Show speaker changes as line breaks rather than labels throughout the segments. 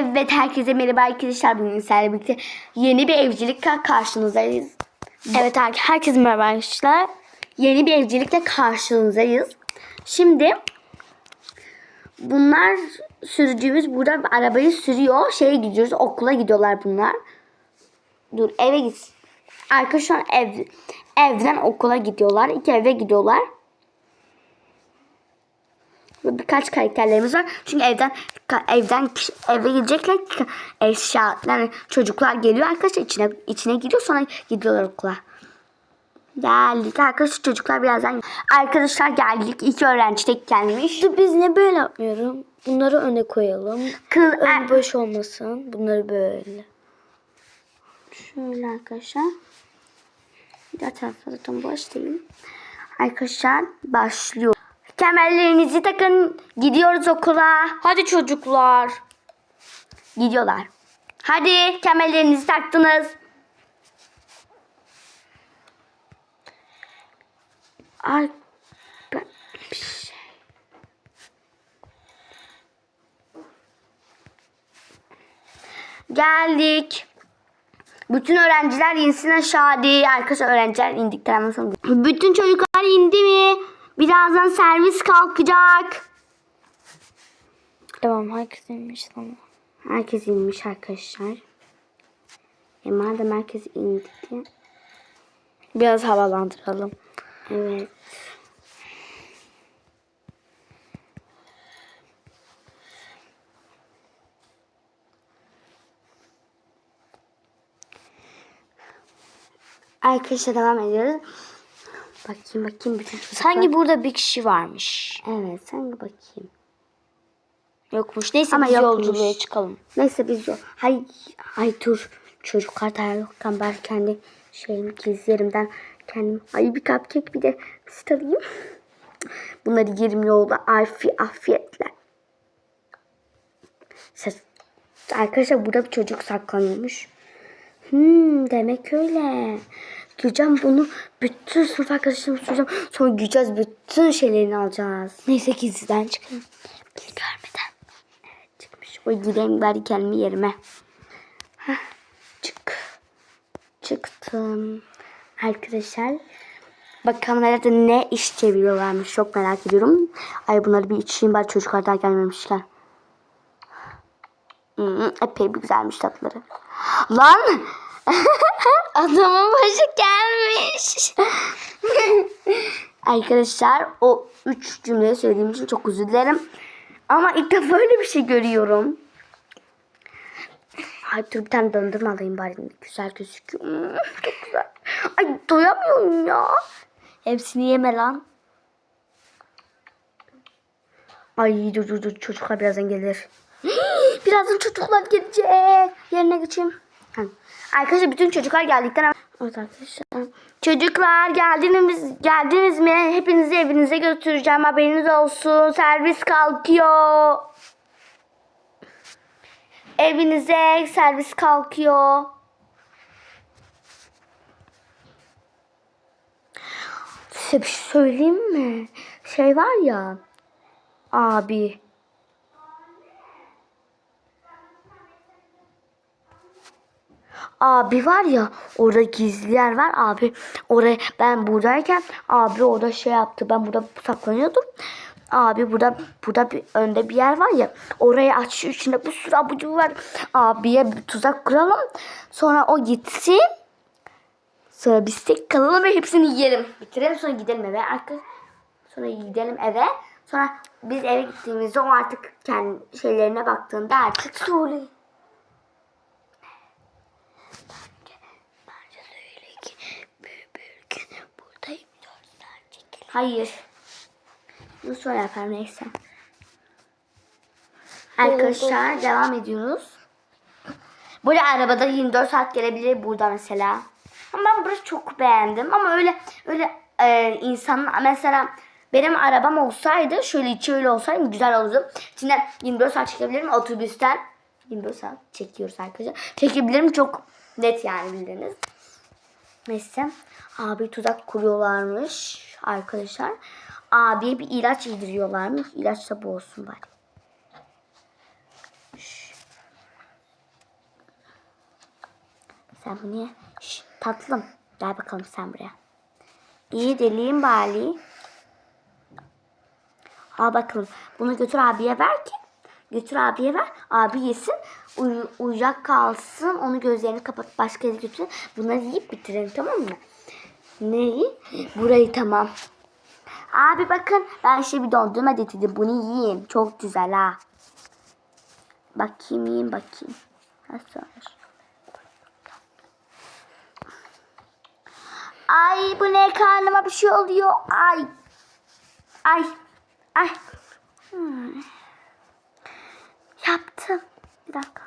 Evet herkese merhaba arkadaşlar. Bugün sizlerle birlikte yeni bir evcilikle karşınızdayız.
Evet her- herkese merhaba arkadaşlar.
Yeni bir evcilikle karşınızdayız. Şimdi bunlar sürücümüz burada arabayı sürüyor. Şeye gidiyoruz okula gidiyorlar bunlar. Dur eve git. Arkadaşlar ev, evden okula gidiyorlar. İki eve gidiyorlar. Birkaç karakterlerimiz var. Çünkü evden evden eve gidecekler. Eşya yani çocuklar geliyor arkadaşlar içine içine gidiyor sonra gidiyorlar okula. Geldik arkadaşlar çocuklar birazdan arkadaşlar geldik iki öğrenci tek gelmiş.
Biz ne böyle yapmıyorum? Bunları öne koyalım.
Kız
Ön boş olmasın. Bunları böyle.
şöyle arkadaşlar. Diğer tarafta zaten boş değil. Arkadaşlar başlıyor. Kemerlerinizi takın. Gidiyoruz okula.
Hadi çocuklar.
Gidiyorlar. Hadi kemerlerinizi taktınız. Ay ben bir şey. Geldik. Bütün öğrenciler insin aşağı diye. Arkadaşlar öğrenciler indikten sonra. Bütün çocuklar indi mi? Birazdan servis kalkacak.
Tamam herkes inmiş tamam.
Herkes inmiş arkadaşlar. E madem herkes indi.
Biraz havalandıralım.
Evet. Arkadaşlar devam ediyoruz. Bakayım bakayım bütün çocuklar.
Sanki burada bir kişi varmış.
Evet sanki bakayım.
Yokmuş. Neyse
Ama
biz
yokmuş.
yolculuğa çıkalım.
Neyse biz yok. Hay, hay dur. Çocuklar daha yokken ben kendi şeyimi gizlerimden kendim. Ay bir cupcake bir de süt alayım. Bunları yerim yolda afi, afiyetle. Ses- Arkadaşlar burada bir çocuk saklanıyormuş. Hmm, demek öyle. Güleceğim bunu bütün sınıf arkadaşlarıma soracağım. Sonra gideceğiz bütün şeylerini alacağız.
Neyse gizliden çıkalım.
Bizi görmeden. Evet çıkmış. O gideyim bari kendimi yerime. Heh, çık. Çıktım. Arkadaşlar. Bakalım herhalde ne iş çeviriyorlarmış. Çok merak ediyorum. Ay bunları bir içeyim bari çocuklar daha gelmemişler. Hmm, epey bir güzelmiş tatları. Lan!
Adamın başı gelmiş.
Arkadaşlar o üç cümleyi söylediğim için çok özür dilerim. Ama ilk defa öyle bir şey görüyorum. Ay dur bir tane dondurma alayım bari. Güzel gözüküyor. Hmm, çok güzel. Ay doyamıyorum ya.
Hepsini yeme lan.
Ay dur dur dur çocuklar birazdan gelir. birazdan çocuklar gelecek. Yerine geçeyim. Arkadaşlar bütün çocuklar geldikten arkadaşlar. Çocuklar geldiniz geldiniz mi? Hepinizi evinize götüreceğim. Haberiniz olsun. Servis kalkıyor. Evinize servis kalkıyor. Size bir şey söyleyeyim mi? Şey var ya. Abi. Abi var ya orada gizli yer var. Abi oraya ben buradayken abi orada şey yaptı. Ben burada saklanıyordum. Abi burada burada bir önde bir yer var ya orayı aç içinde bir sürü abucu var. Abiye bir tuzak kuralım. Sonra o gitsin. Sonra biz tek kalalım ve hepsini yiyelim. Bitirelim sonra gidelim eve. Arka sonra gidelim eve. Sonra biz eve gittiğimizde o artık kendi şeylerine baktığında artık Suli Bence söyle ki bir, bir gün buradayım dörtler çekelim. Hayır. Bunu sonra yaparım neyse. Arkadaşlar devam ediyoruz. Böyle arabada 24 saat gelebilir burada mesela. Ama ben burası çok beğendim. Ama öyle öyle e, insanın mesela benim arabam olsaydı şöyle içi öyle olsaydı güzel olurdu. İçinden 24 saat çekebilirim otobüsten. 24 saat çekiyoruz arkadaşlar. Çekebilirim çok net yani bildiğiniz gitmezsem abi tuzak kuruyorlarmış arkadaşlar. Abiye bir ilaç yediriyorlarmış. İlaç da bu olsun bari. Sen bu niye? Şş, tatlım. Gel bakalım sen buraya. İyi deliyim bari. Al bakalım. Bunu götür abiye ver ki. Götür abiye ver. Abi yesin. Uyu, uyuyacak kalsın. Onu gözlerini kapat. Başka yere götür. Bunları yiyip bitirelim tamam mı? Neyi? Burayı tamam. Abi bakın ben işte bir dondurma getirdim. Bunu yiyin. Çok güzel ha. Bakayım yiyin bakayım. Nasıl olmuş? Ay bu ne karnıma bir şey oluyor. Ay. Ay. Ay. Hmm. Yaptım. Bir dakika.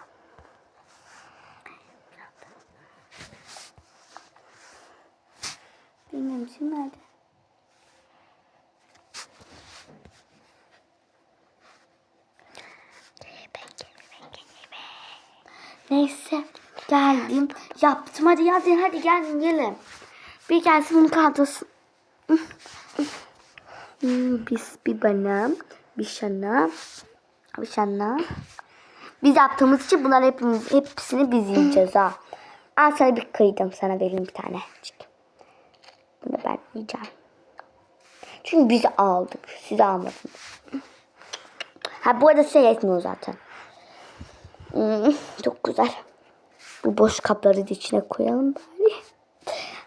Benim için nerede? Neyse geldim yaptım hadi hadi hadi gelin gelin. Bir gelsin bunu kaldırsın. Hmm, Biz bir bana bir şana bir şana. Biz yaptığımız için bunlar hepimiz hepsini biz yiyeceğiz ha. Al sana bir kıydım sana vereyim bir tane. Bunu ben yiyeceğim. Çünkü biz aldık. Siz almadınız. Ha bu arada size yetmiyor zaten. Hmm, çok güzel. Bu boş kapları da içine koyalım bari.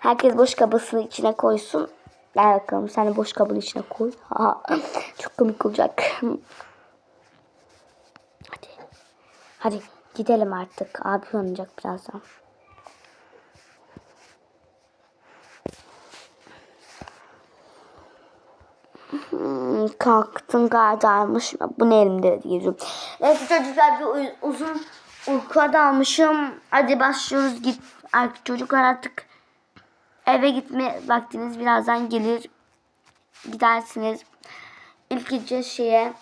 Herkes boş kabısını içine koysun. Gel bakalım sen boş kabını içine koy. Ha, çok komik olacak. Hadi. Gidelim artık. Abi oynayacak birazdan. Hmm, kalktın gardaymış. Bu ne elimde geziyorum. Neyse çocuklar bir uzun uykuya dalmışım. Hadi başlıyoruz git. Artık çocuklar artık eve gitme vaktiniz birazdan gelir. Gidersiniz. İlk gideceğiz şeye.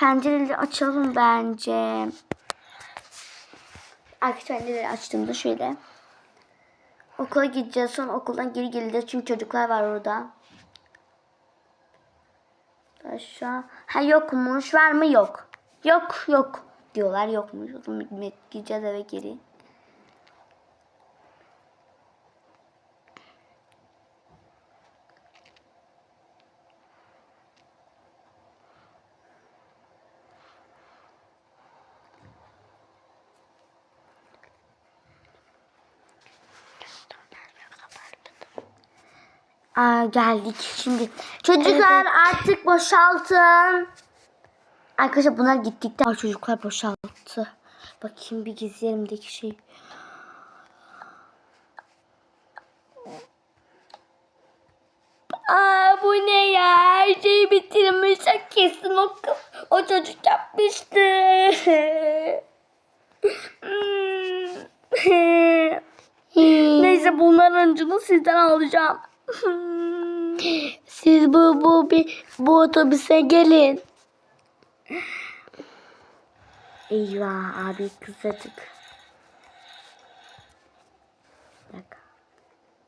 Pencereleri açalım bence. Arka pencereleri açtığımda şöyle. Okula gideceğiz. Sonra okuldan geri geleceğiz. Çünkü çocuklar var orada. Aşağı. Ha yokmuş. Var mı? Yok. Yok yok. Diyorlar yokmuş. O zaman gideceğiz eve geri. Aa, geldik şimdi. Çocuklar artık boşaltın. Arkadaşlar bunlar gittikten sonra çocuklar boşalttı. Bakayım bir gizlerimdeki şey. Aa bu ne ya? Her şeyi bitirmiş. Kesin o kız, o çocuk yapmıştı. Neyse bunların öncünü sizden alacağım.
Siz bu bu bir bu otobüse gelin.
Eyvah abi kızacık.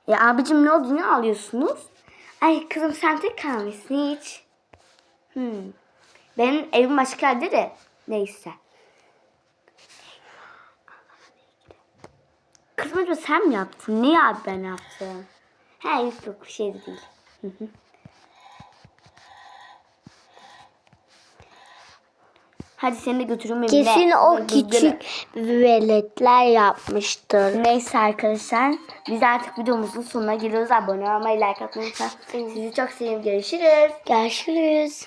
Ya abicim ne oldu ne alıyorsunuz? Ay kızım sen tek kalmışsın hiç. Hmm. Benim evim başka yerde de. Neyse. Kızım sen mi yaptın? Niye abi ben yaptım? He yok yok bir şey de değil. Hı hı. Hadi seni de götürün.
Kesin o küçük veletler yapmıştır.
Neyse arkadaşlar biz artık videomuzun sonuna geliyoruz. Abone olmayı, like atmayı unutmayın. Sizi çok seviyorum. Görüşürüz.
Görüşürüz.